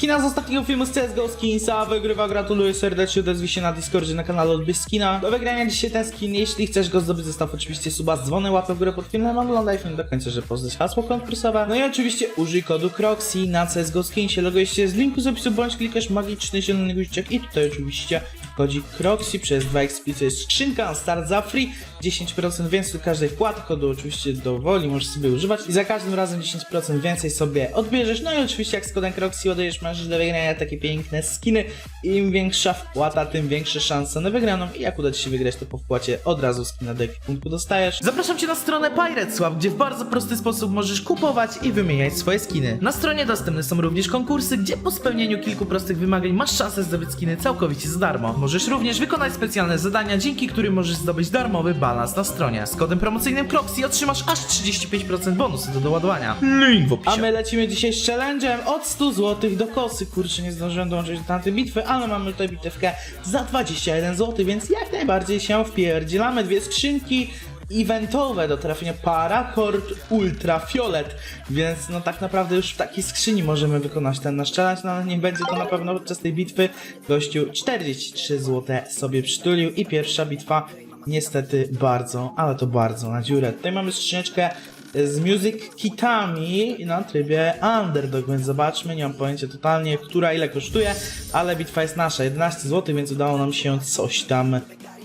Skina z ostatniego filmu z CSGO Skinsa wygrywa, gratuluję serdecznie, odezwij się na Discordzie na kanale Odbierz Skina. Do wygrania dzisiaj ten skin, jeśli chcesz go zdobyć, zostaw oczywiście suba z łapę w górę pod filmem, oglądaj film do końca, żeby poznać hasło konkursowe. No i oczywiście użyj kodu CROXY na CSGO Skinsie, logujesz się z linku z opisu, bądź klikasz magiczny zielony guziczek i tutaj oczywiście kodzik CROXY przez 2xp, to jest skrzynka start za free, 10% więcej każdej wpłaty, kodu oczywiście dowoli, możesz sobie używać i za każdym razem 10% więcej sobie odbierzesz, no i oczywiście jak z kodem CROXY ładujesz masz do wygrania takie piękne skiny, im większa wpłata, tym większe szanse na wygraną i jak uda Ci się wygrać, to po wpłacie od razu skina do ekwipunku dostajesz. Zapraszam Cię na stronę Pirateswap, gdzie w bardzo prosty sposób możesz kupować i wymieniać swoje skiny. Na stronie dostępne są również konkursy, gdzie po spełnieniu kilku prostych wymagań masz szansę zdobyć skiny całkowicie za darmo. Możesz również wykonać specjalne zadania, dzięki którym możesz zdobyć darmowy balans na stronie. Z kodem promocyjnym CROXY otrzymasz aż 35% bonusu do doładowania. Link w opisie. A my lecimy dzisiaj z challenge'em od 100 zł do kosy. Kurczę, nie zdążyłem dołączyć do tamtej bitwy, ale mamy tutaj bitewkę za 21 zł, więc jak najbardziej się wpierdzielamy. Dwie skrzynki eventowe do trafienia Paracord Ultrafiolet, więc no tak naprawdę już w takiej skrzyni możemy wykonać ten nasz challenge, no ale nie będzie to na pewno podczas tej bitwy. Gościu 43 zł sobie przytulił i pierwsza bitwa niestety bardzo, ale to bardzo na dziurę. Tutaj mamy skrzyneczkę z music kitami na trybie underdog, więc zobaczmy, nie mam pojęcia totalnie, która ile kosztuje, ale bitwa jest nasza, 11 zł, więc udało nam się coś tam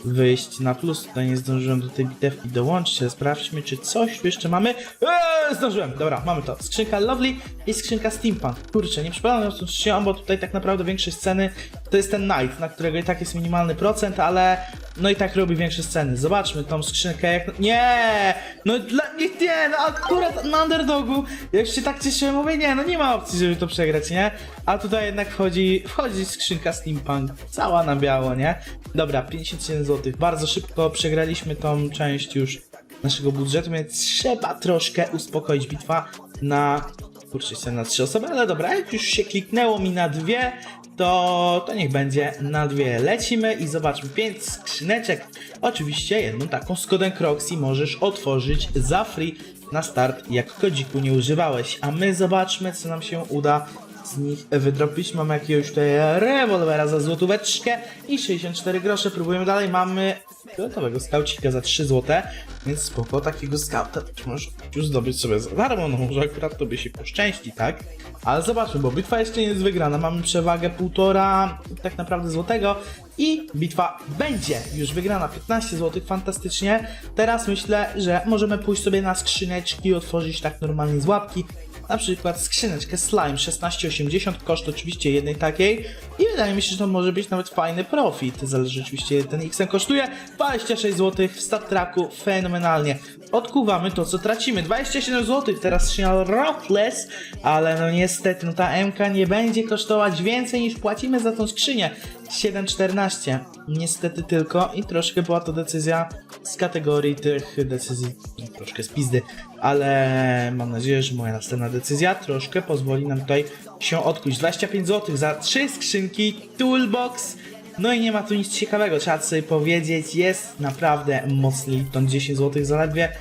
wyjść na plus. Tutaj nie zdążyłem do tej bitewki dołączyć, sprawdźmy, czy coś tu jeszcze mamy. Eee, zdążyłem, dobra, mamy to. Skrzynka Lovely i skrzynka Steampunk. Kurczę, nie przypadam na tą trzecią, bo tutaj tak naprawdę większe sceny to jest ten Knight, na którego i tak jest minimalny procent, ale no i tak robi większe sceny. Zobaczmy tą skrzynkę jak... Nie! No dla nie, nie, no akurat na underdogu, jak się tak cieszyłem, mówię, nie, no nie ma opcji, żeby to przegrać, nie? A tutaj jednak wchodzi, wchodzi skrzynka Steampunk, cała na biało, nie? Dobra, 57 zł, bardzo szybko przegraliśmy tą część już naszego budżetu, więc trzeba troszkę uspokoić bitwa na... Kurczę, na trzy osoby, ale dobra, jak już się kliknęło mi na dwie, to, to niech będzie na dwie. Lecimy i zobaczmy. Pięć skrzyneczek. Oczywiście jedną taką z kodem Croxy możesz otworzyć za free na start, jak kodziku nie używałeś. A my zobaczmy, co nam się uda z nich wydropić. Mamy jakiegoś tutaj rewolwera za złotóweczkę i 64 grosze. Próbujemy dalej. Mamy fioletowego skaucika za 3 złote, więc spoko, takiego skauta możesz już zdobyć sobie za darmo, no może akurat tobie się poszczęści, tak? Ale zobaczmy, bo bitwa jeszcze nie jest wygrana, mamy przewagę półtora tak naprawdę złotego i bitwa będzie już wygrana, 15 zł, fantastycznie. Teraz myślę, że możemy pójść sobie na skrzyneczki, otworzyć tak normalnie z łapki, na przykład skrzyneczkę Slime 1680, koszt oczywiście jednej takiej i wydaje mi się, że to może być nawet fajny profit, zależy oczywiście ten XM kosztuje, 26 zł w stat tracku, fenomenalnie. Odkuwamy to co tracimy, 27 zł, teraz skrzynia Rockless, ale no niestety no ta MK nie będzie kosztować więcej niż płacimy za tą skrzynię, 7,14, niestety tylko i troszkę była to decyzja z kategorii tych decyzji, troszkę z pizdy, ale mam nadzieję, że moja następna decyzja troszkę pozwoli nam tutaj się odkuć. 25 zł za trzy skrzynki, toolbox. No i nie ma tu nic ciekawego, trzeba sobie powiedzieć, jest naprawdę mocny Lipton, 10 zł zaledwie.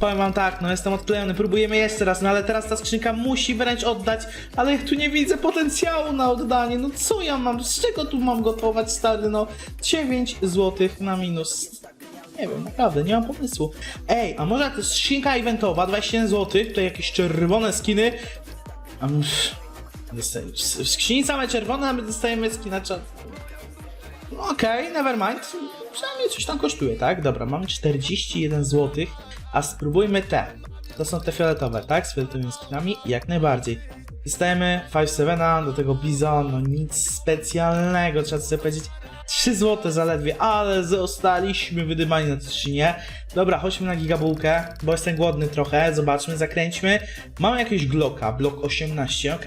Powiem wam tak, no jestem odklejony, próbujemy jeszcze raz, no ale teraz ta skrzynka musi wręcz oddać, ale ja tu nie widzę potencjału na oddanie, no co ja mam, z czego tu mam gotować stary, no 9 zł na minus. Nie wiem, naprawdę, nie mam pomysłu. Ej, a może to skrzynka eventowa, 27 zł, tutaj jakieś czerwone skiny. Um, skrzyni same czerwone, a my dostajemy skina. No Okej, never mind. Przynajmniej coś tam kosztuje, tak? Dobra, mamy 41 zł, a spróbujmy te. To są te fioletowe, tak? Z fioletowymi skinami? Jak najbardziej. Dostajemy 5-7, do tego Bizon, no nic specjalnego, trzeba sobie powiedzieć. 3 zł zaledwie, ale zostaliśmy wydymani na skrzynię. Dobra, chodźmy na gigabułkę, bo jestem głodny trochę. Zobaczmy, zakręćmy. Mamy jakiegoś Glocka, blok 18, ok.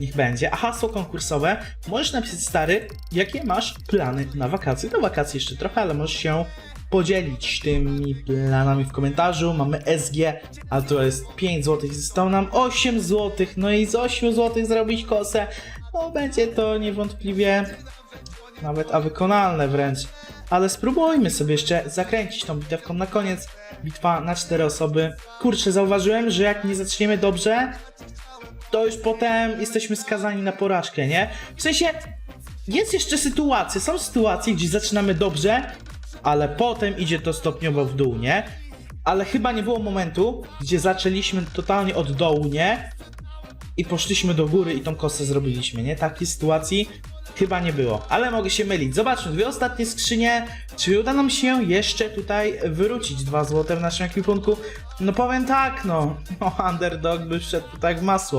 Niech będzie. A hasło konkursowe możesz napisać stary, jakie masz plany na wakacje. Do wakacji jeszcze trochę, ale możesz się podzielić tymi planami w komentarzu. Mamy SG, a to jest 5 zł. Zostało nam 8 zł. No i z 8 zł zrobić kosę. No będzie to niewątpliwie nawet a wykonalne wręcz. Ale spróbujmy sobie jeszcze zakręcić tą bitewką na koniec. Bitwa na cztery osoby. Kurczę, zauważyłem, że jak nie zaczniemy dobrze, to już potem jesteśmy skazani na porażkę, nie? W sensie, jest jeszcze sytuacje, są sytuacje, gdzie zaczynamy dobrze, ale potem idzie to stopniowo w dół, nie? Ale chyba nie było momentu, gdzie zaczęliśmy totalnie od dołu, nie? I poszliśmy do góry i tą kosę zrobiliśmy, nie? Takiej sytuacji chyba nie było, ale mogę się mylić. Zobaczmy, dwie ostatnie skrzynie. Czy uda nam się jeszcze tutaj wyrzucić dwa złote w naszym ekwipunku? No powiem tak, no. No, underdog by wszedł tak w masło.